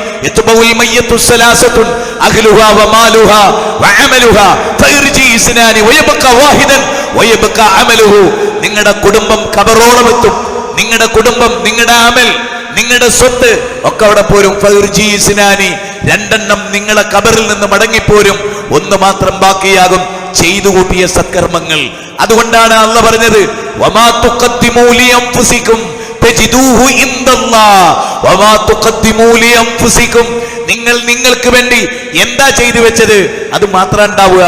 S1: നിങ്ങളുടെ കുടുംബം കബറോളം എത്തും. നിങ്ങളുടെ കുടുംബം നിങ്ങളുടെ അമൽ നിങ്ങളുടെ സ്വത്ത് ഒക്കെ അവിടെ പോരും. ഇസ്നാനി. രണ്ടെണ്ണം നിങ്ങളെ കബറിൽ നിന്ന് മടങ്ങിപ്പോരും. ഒന്ന് മാത്രം ബാക്കിയാകും. ചെയ്തു കൂട്ടിയ സത്കർമ്മങ്ങൾ. അതുകൊണ്ടാണ് അല്ല പറഞ്ഞത് നിങ്ങൾ നിങ്ങൾക്ക് വേണ്ടി എന്താ ചെയ്തു വെച്ചത്? അത് മാത്രം ഉണ്ടാവുക.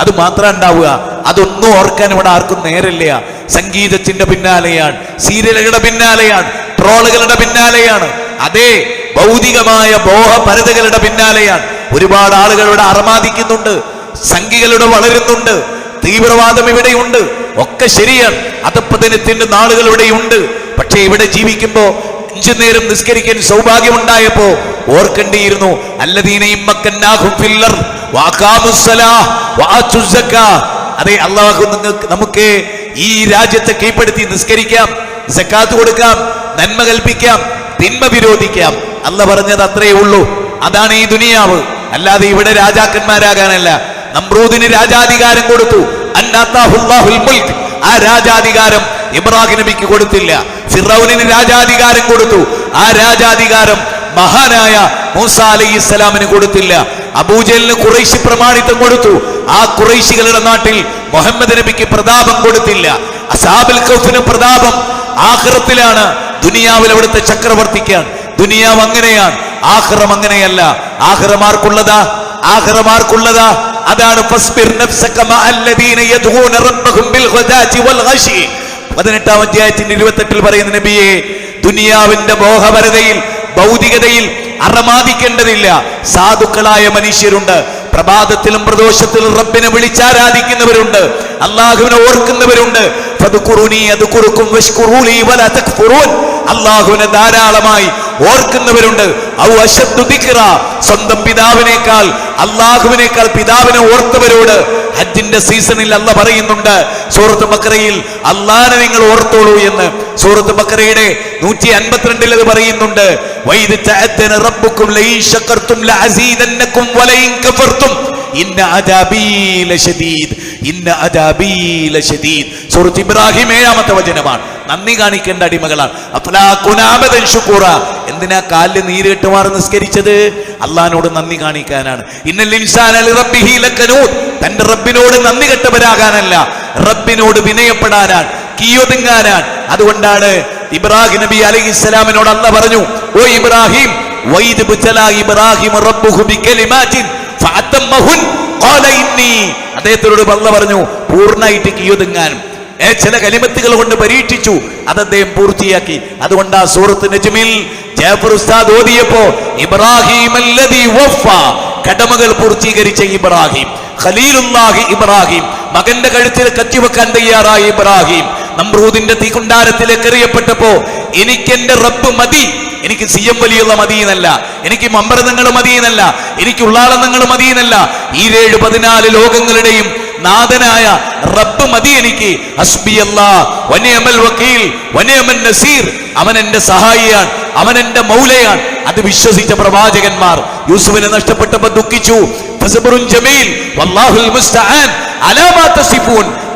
S1: അത് മാത്രം ഉണ്ടാവുക. അതൊന്നും ഓർക്കാൻ ഇവിടെ ആർക്കും നേരല്ല സംഗീതത്തിന്റെ പിന്നാലെയാണ്. സീരിയലുകളുടെ പിന്നാലെയാണ്. ട്രോളുകളുടെ പിന്നാലെയാണ്. അതേ ഭൗതികമായ ബോഹപരതകളുടെ പിന്നാലെയാണ്. ഒരുപാട് ആളുകൾ ഇവിടെ അറമാദിക്കുന്നുണ്ട് സംഖ്യകളുടെ വളരുന്നുണ്ട് തീവ്രവാദം ഇവിടെയുണ്ട്. ഒക്കെ ശരിയാണ്. അധപ്പതനത്തിന്റെ നാളുകൾ ഇവിടെയുണ്ട്. പക്ഷേ ഇവിടെ ജീവിക്കുമ്പോൾ അഞ്ചു നേരം നിസ്കരിക്കാൻ സൗഭാഗ്യമുണ്ടായപ്പോ ഓർക്കേണ്ടിയിരുന്നു. അതെ അള്ളാഹു നിങ്ങൾക്ക് നമുക്ക് ഈ രാജ്യത്തെ കീഴ്പ്പെടുത്തി നിസ്കരിക്കാം സക്കാത്ത് കൊടുക്കാം. നന്മ കൽപ്പിക്കാം തിന്മ വിരോധിക്കാം. അല്ല പറഞ്ഞത് അത്രയേ ഉള്ളൂ. അതാണ് ഈ ദുനിയാവ്. അല്ലാതെ ഇവിടെ രാജാക്കന്മാരാകാനല്ല. നമ്രൂദിന് രാജാധികാരം കൊടുത്തു. ആ രാജാധികാരം ഇബ്രാഹിം നബിക്ക് കൊടുത്തില്ല. ഫിറൌനിന് രാജാധികാരം കൊടുത്തു. ആ രാജാധികാരം മഹാനായ മൂസ അലൈഹി ഇസ്ലാമിന് കൊടുത്തില്ല. അബൂജലിന് കുറേശി പ്രമാണിത്വം കൊടുത്തു. ആ കുറേശികളുടെ നാട്ടിൽ മുഹമ്മദ് നബിക്ക് പ്രതാപം കൊടുത്തില്ല. അസാബിൽ കൗഫിന് പ്രതാപം ആഹ്റത്തിലാണ് ദുനിയാവിൽ അവിടുത്തെ ചക്രവർത്തിക്കാണ്. ദുനിയാവ് അങ്ങനെയാണ്. ആഹ്റം അങ്ങനെയല്ല. ആഹ്റമാർക്കുള്ളതാ. ആഹ്റമാർക്കുള്ളതാ. അതാണ് പതിനെട്ടാം അധ്യായത്തിന്റെ ഇരുപത്തെട്ടിൽ പറയുന്ന നബിയെ ദുനിയാവിന്റെ മോഹപരതയിൽ ഭൗതികതയിൽ അറമാദിക്കേണ്ടതില്ല. സാധുക്കളായ മനുഷ്യരുണ്ട്. പ്രഭാതത്തിലും പ്രദോഷത്തിലും റബ്ബിനെ വിളിച്ചാരാധിക്കുന്നവരുണ്ട്. അള്ളാഹുവിനെ ഓർക്കുന്നവരുണ്ട്. അള്ളാഹുവിനെ ധാരാളമായി ഓർക്കുന്നവരുണ്ട്. സ്വന്തം പിതാവിനേക്കാൾ അള്ളാഹുവിനേക്കാൾ പിതാവിനെ ഓർത്തവരോട് ഹജ്ജിന്റെ സീസണിൽ അല്ല പറയുന്നുണ്ട്. സൂറത്ത് ബക്കറയിൽ അള്ളാഹനെ നിങ്ങൾ ഓർത്തോളൂ എന്ന്. സൂറത്ത് ബക്കറയുടെ നൂറ്റി അൻപത്തിരണ്ടിൽ അത് പറയുന്നുണ്ട്. ഇന്ന ഇന്ന സൂറത്ത് ഇബ്രാഹിം ഏഴാമത്തെ വചനമാണ്. നന്ദി കാണിക്കേണ്ട അടിമകളാണ്. അഫലാ കുനാബദൻ ശുക്കൂറ. എന്തിനാ കാലിൽ നീരിട്ട് മാറി നിസ്കരിച്ചത്? അള്ളഹാനോട് നന്ദി കാണിക്കാനാണ്. തന്റെ റബ്ബിനോട് നന്ദി കെട്ടവരാകാനല്ല. റബ്ബിനോട് വിനയപ്പെടാനാണ്. കീയൊതുങ്ങാനാണ്. അതുകൊണ്ടാണ് ഇബ്രാഹിം നബി അലൈഹി ഇസ്ലാമിനോട് അല്ല പറഞ്ഞു ഓ ഇബ്രാഹിം ഇബ്രാഹിം അദ്ദേഹത്തിനോട് വന്ന പറഞ്ഞു പൂർണമായിട്ട് കിയൊതുങ്ങാൻ ചില കലിമത്തുകൾ കൊണ്ട് പരീക്ഷിച്ചു. അത് അദ്ദേഹം പൂർത്തിയാക്കി. അതുകൊണ്ട് ആ സൂറത്ത് നജ്മിൽ ജാഫർ ഉസ്താദ് ഓതിയപ്പോ ഇബ്രാഹിം കടമകൾ പൂർത്തീകരിച്ച ഇബ്രാഹിം. ഖലീലുല്ലാഹി ഇബ്രാഹിം. മകന്റെ കഴുത്തിൽ കത്തിവെക്കാൻ തയ്യാറായ ഇബ്രാഹിം. നമ്രൂദിന്റെ തീകുണ്ടാരത്തിലേക്ക് എറിയപ്പെട്ടപ്പോ എനിക്കെന്റെ റബ്ബ് മതി. എനിക്ക് സി എം വലിയുള്ള മതിയെന്നല്ല എനിക്ക് മമ്പരതങ്ങൾ മതിയെന്നല്ല എനിക്ക് ഉള്ളാളനങ്ങൾ മതിയെന്നല്ല. ഈ ഏഴ് പതിനാല് ലോകങ്ങളുടെയും നാഥനായ റബ്ബ് മതി എനിക്ക്. വക്കീൽ നസീർ. അവൻ എന്റെ സഹായിയാണ് അവൻ എന്റെ മൗലയാണ്. അത് വിശ്വസിച്ച പ്രവാചകന്മാർ. യൂസുഫിനെ നഷ്ടപ്പെട്ടപ്പോ ദുഃഖിച്ചു. ജമീൽ വല്ലാഹുൽ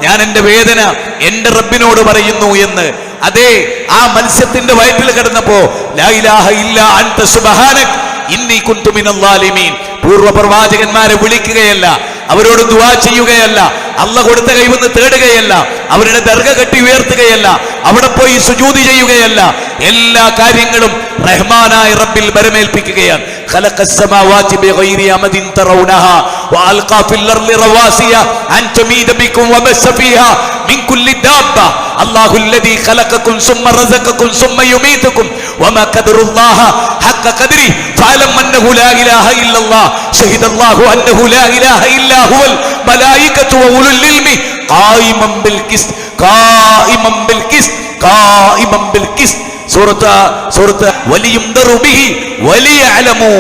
S1: ഞാൻ എന്റെ വേദന എന്റെ റബ്ബിനോട് പറയുന്നു എന്ന് അതെ ആ മത്സ്യത്തിന്റെ വയറ്റിൽ കിടന്നപ്പോ ലാ ഇലാഹ ഇല്ലാ അൻത സുബ്ഹാനക് ഇന്നി കുന്തു മിനൽ ളാലിമീൻ പൂർവ്വ പ്രവാചകന്മാരെ വിളിക്കുകയല്ല അവരോട് ദുആ ചെയ്യുകയല്ല അല്ല കൊടുത്ത കൈവന്ന് തേടുകയല്ല അവരുടെ ദർഗ കെട്ടി ഉയർത്തുകയല്ല അവിടെ പോയി സുജൂതി ചെയ്യുകയല്ല എല്ലാ കാര്യങ്ങളും റഹ്മാനായ റബ്ബിൽ ബരമേൽപ്പിക്കുകയാണ് خلق السماوات بغير أمد ترونها وألقى في الأرض رواسي أن تميد بكم وبث فيها من كل دابة അല്ലാഹു അല്ലദീ ഖലഖക്കും സുമ്മ റസഖക്കും സുമ്മ യുമീതുക്കും വമാ ഖദറുല്ലാഹ ഹഖ ഖദരി ഫഅലം അന്നഹു ലാ ഇലാഹ ഇല്ലല്ലാഹ് ഷഹിദ അല്ലാഹു അന്നഹു ലാ ഇലാഹ ഇല്ലാ ഹുവൽ മലായികത്തു വ ഉലുൽ ഇൽമി ഖായിമൻ ബിൽ ഖിസ്ത് ഖായിമൻ ബിൽ ഖിസ്ത് ഖായിമൻ ബിൽ ഖിസ്ത് സൂറത്ത് സൂറത്ത് വലിയും ദറുബിഹി വലിയ അലമു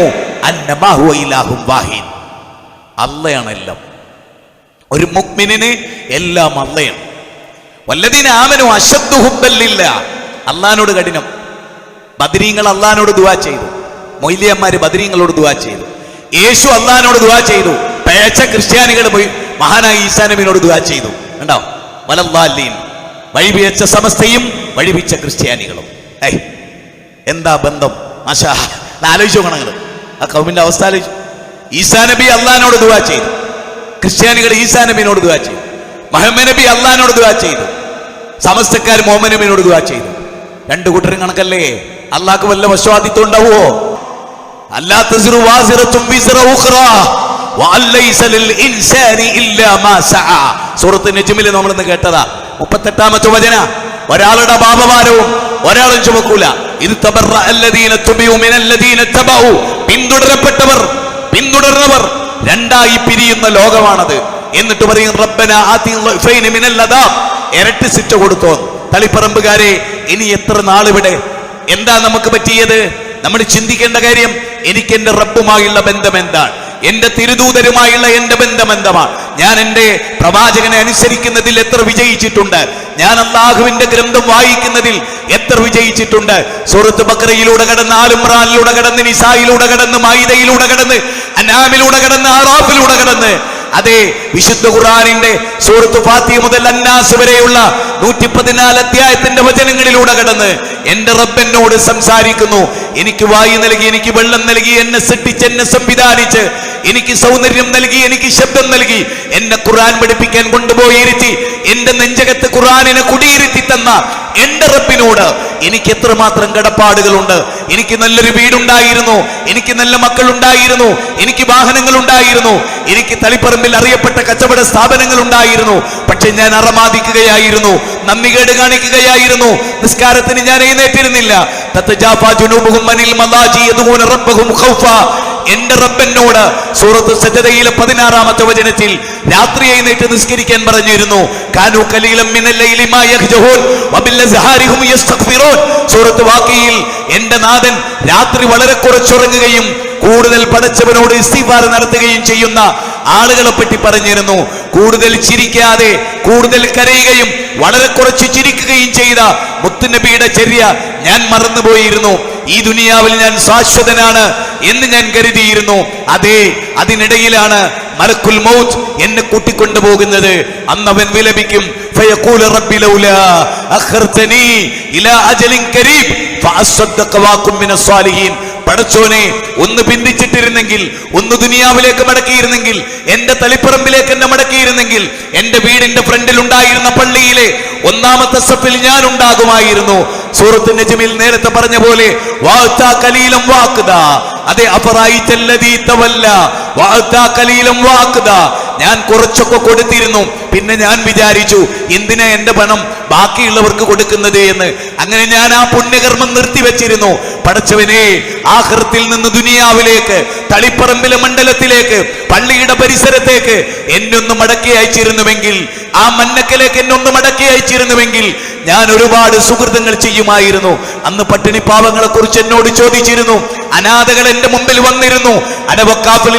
S1: അന്നമാഹു ഇലാഹും വാഹിൻ അല്ലയാണ് എല്ലാം ഒരു മുക്മിനിന് എല്ലാം അല്ലയാണ് വല്ലതീന ആമനു അശദ്ദു ഹുബ്ബല്ലില്ല. അള്ളഹാനോട് കഠിനം. ബദരീങ്ങൾ അള്ളഹാനോട് ദുവാ ചെയ്തു. മൊയ്ലിയന്മാര് ബദരീങ്ങളോട് ദുവാ ചെയ്തു. യേശു അള്ളഹാനോട് ദുവാ ചെയ്തു. പേച്ച ക്രിസ്ത്യാനികൾ പോയി മഹാനായ ഈസാ നബിനോട് ദുവാ ചെയ്തു. കണ്ടോ? വലല്ലാലീൻ. വഴിപിഴച്ച സമസ്തയും വഴിപിച്ച ക്രിസ്ത്യാനികളും. ഏയ് എന്താ ബന്ധം? ആശാ ആലോചിച്ചു നോക്കണം ആ കൗമിന്റെ അവസ്ഥ ആലോചിച്ചു. ഈസാ നബി അള്ളഹാനോട് ദുവാ ചെയ്തു. ക്രിസ്ത്യാനികൾ ഈസാ നബിനോട് ദുവാ ചെയ്തു. മുഹമ്മദ് നബി അള്ളഹാനോട് ദുവാ ചെയ്തു. സമസ്തക്കാർ മുഹമ്മദ് നബിനോട് ദുവാ ചെയ്തു. രണ്ടു കൂട്ടരും കണക്കല്ലേ? അള്ളാഹ്ക്ക് വല്ല വശ്വാദിത്വം ഉണ്ടാവുമോ സൂറത്ത് നജ്മിൽ നമ്മൾ ഇന്ന് കേട്ടതാ. മുപ്പത്തെട്ടാമത്തെ വചന. ഒരാളുടെ പാപഭാരവും ഒരാളും ചുമക്കൂല. ഇത് പിന്തുടരപ്പെട്ടവർ പിന്തുടർന്നവർ രണ്ടായി പിരിയുന്ന ലോകമാണത്. എന്നിട്ട് പറയും റബ്ബന അദാബ് ഇരട്ടി ശിക്ഷ കൊടുത്തോ തളിപ്പറമ്പുകാരെ ഇനി എത്ര നാളിവിടെ? എന്താ നമുക്ക് പറ്റിയത്? നമ്മൾ ചിന്തിക്കേണ്ട കാര്യം എനിക്ക് എന്റെ റബ്ബുമായുള്ള ബന്ധം എന്താണ്? എന്റെ തിരുദൂതരുമായുള്ള എന്റെ ബന്ധം എന്താണ്? ഞാൻ എന്റെ പ്രവാചകനെ അനുസരിക്കുന്നതിൽ എത്ര വിജയിച്ചിട്ടുണ്ട്? ഞാൻ അള്ളാഹുവിന്റെ ഗ്രന്ഥം വായിക്കുന്നതിൽ എത്ര വിജയിച്ചിട്ടുണ്ട്? സുഹൃത്ത് ബക്രയിലൂടെ കടന്ന് ആലുംറാനിലൂടെ കടന്ന് നിസായിലൂടെ കടന്ന് മൈദയിലൂടെ കടന്ന് അനാമിലൂടെ കടന്ന് ആറാഫിലൂടെ കടന്ന് അതെ വിശുദ്ധ ഖുറാനിന്റെ സൂറത്ത് ഫാത്തി മുതൽ അന്നാസ് വരെയുള്ള നൂറ്റി പതിനാല് അധ്യായത്തിന്റെ വചനങ്ങളിലൂടെ കടന്ന് എന്റെ റബ്ബ് എന്നോട് സംസാരിക്കുന്നു. എനിക്ക് വായു നൽകി എനിക്ക് വെള്ളം നൽകി എന്നെ സൃഷ്ടിച്ച് എന്നെ സംവിധാനിച്ച്. എനിക്ക് സൗന്ദര്യം നൽകി എനിക്ക് ശബ്ദം നൽകി. എന്നെ ഖുർആൻ പഠിപ്പിക്കാൻ കൊണ്ടുപോയി ഇരുത്തി എന്റെ നെഞ്ചകത്ത് ഖുർആനിനെ കുടിയിരുത്തി തന്ന എന്റെ റബ്ബിനോട് എനിക്ക് എത്രമാത്രം കടപ്പാടുകളുണ്ട്. എനിക്ക് നല്ലൊരു വീടുണ്ടായിരുന്നു. എനിക്ക് നല്ല മക്കൾ ഉണ്ടായിരുന്നു എനിക്ക് വാഹനങ്ങൾ ഉണ്ടായിരുന്നു എനിക്ക് തളിപ്പറമ്പിൽ അറിയപ്പെട്ട കച്ചവട സ്ഥാപനങ്ങൾ ഉണ്ടായിരുന്നു പക്ഷെ ഞാൻ അറമാദിക്കുകയായിരുന്നു. നന്ദികേട് കാണിക്കുകയായിരുന്നു. നിസ്കാരത്തിന് ഞാൻ എഴുന്നേറ്റിരുന്നില്ല. എന്റെ റബ്ബനോട് സൂറത്ത് സജ്ജതയിലെ പതിനാറാമത്തെ വചനത്തിൽ രാത്രി എഴുന്നേറ്റ് നിസ്കരിക്കാൻ പറഞ്ഞിരുന്നു. കാനു കലീലം സൂറത്ത് വാക്കിയിൽ എന്റെ നാഥൻ രാത്രി വളരെ കുറച്ചുറങ്ങുകയും കൂടുതൽ പടച്ചവനോട് ഇസ്തിഫാർ നടത്തുകയും ചെയ്യുന്ന ആളുകളെ പറ്റി പറഞ്ഞിരുന്നു കൂടുതൽ ചിരിക്കാതെ കൂടുതൽ കരയുകയും വളരെ കുറച്ച് ചിരിക്കുകയും ചെയ്ത മുത്തുനബിയുടെ ചര്യ ഞാൻ മറന്നുപോയിരുന്നു ഈ ദുനിയാവിൽ ഞാൻ ശാശ്വതനാണ് എന്ന് ഞാൻ കരുതിയിരുന്നു അതെ അതിനിടയിലാണ് മലക്കുൽ മൗത്ത് എന്നെ കൂട്ടിക്കൊണ്ടുപോകുന്നത് അന്ന് അവൻ വിലപിക്കും فيقول ربي لولا أخرتني إلى أجل قريب فأصدق واكن من الصالحين പടച്ചോനെ ഒന്ന് പിന്തിച്ചിട്ടിരുന്നെങ്കിൽ ഒന്ന് ദുനിയാവിലേക്ക് മടക്കിയിരുന്നെങ്കിൽ എന്റെ തളിപ്പറമ്പിലേക്ക് എന്നെ മടക്കിയിരുന്നെങ്കിൽ എന്റെ വീടിന്റെ ഫ്രണ്ടിൽ ഉണ്ടായിരുന്ന പള്ളിയിലെ ഒന്നാമത്തെ സഫിൽ ഞാൻ ഉണ്ടാകുമായിരുന്നു സൂറത്ത് നജമിൽ നേരത്തെ പറഞ്ഞ പോലെ അതെ ഞാൻ കുറച്ചൊക്കെ കൊടുത്തിരുന്നു. പിന്നെ ഞാൻ വിചാരിച്ചു എന്തിനാ എന്റെ പണം ബാക്കിയുള്ളവർക്ക് കൊടുക്കുന്നത് എന്ന്. അങ്ങനെ ഞാൻ ആ പുണ്യകർമ്മം നിർത്തിവെച്ചിരുന്നു. പടച്ചവനെ ആഹൃത്തിൽ നിന്ന് ദുനിയാവിലേക്ക് തളിപ്പറമ്പിലെ മണ്ഡലത്തിലേക്ക് പള്ളിയുടെ പരിസരത്തേക്ക് എന്നൊന്ന് മടക്കി അയച്ചിരുന്നുവെങ്കിൽ ആ മന്നക്കലേക്ക് എന്നൊന്ന് മടക്കി അയച്ചിരുന്നുവെങ്കിൽ ഞാൻ ഒരുപാട് സുഹൃത്തുങ്ങൾ ചെയ്യുമായിരുന്നു. അന്ന് പട്ടിണി പാവങ്ങളെ കുറിച്ച് എന്നോട് ചോദിച്ചിരുന്നു. അനാഥകൾ എന്റെ മുമ്പിൽ വന്നിരുന്നു. അനവക്കാഫിൽ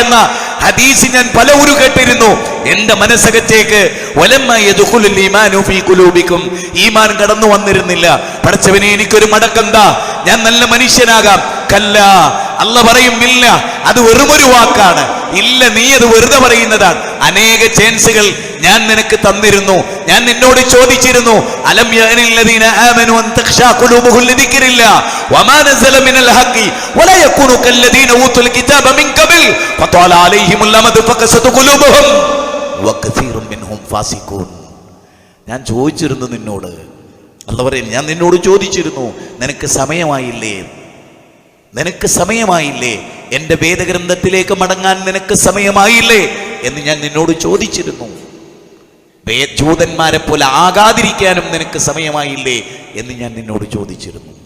S1: എന്ന ഹദീസ് ഞാൻ പല ഉരു കേട്ടിരുന്നു. എന്റെ മനസ്സകത്തേക്ക് വലമ്മ യദ്ഖുലുൽ ഈമാനു ഫീ ഖുലൂബിക്കും. ഈമാൻ കടന്നു വന്നിരുന്നില്ല. പഠിച്ചവനെ എനിക്കൊരു മടക്കന്താ? ഞാൻ നല്ല മനുഷ്യനാകാം. കല്ല. അല്ല പറയും ഇല്ല. അത് വെറുമൊരു വാക്കാണ്. ഇല്ല നീ അത് വെറുതെ പറയുന്നതാണ്. അനേക ചാൻസുകൾ ഞാൻ നിനക്ക് തന്നിരുന്നു. ഞാൻ നിന്നോട് ചോദിച്ചിരുന്നു അലം വമാ നസല മിനൽ കല്ലദീന കിതാബ മിൻ ഖബൽ? മിൻഹും ഞാൻ ചോദിച്ചിരുന്നു നിന്നോട്. അല്ല പറയും ഞാൻ നിന്നോട് ചോദിച്ചിരുന്നു നിനക്ക് സമയമായില്ലേ? നിനക്ക് സമയമായില്ലേ? എന്റെ വേദഗ്രന്ഥത്തിലേക്ക് മടങ്ങാൻ നിനക്ക് സമയമായില്ലേ? എന്ന് ഞാൻ നിന്നോട് ചോദിച്ചിരുന്നു. ജൂതന്മാരെ പോലെ ആകാതിരിക്കാനും നിനക്ക് സമയമായില്ലേ എന്ന് ഞാൻ നിന്നോട് ചോദിച്ചിരുന്നു.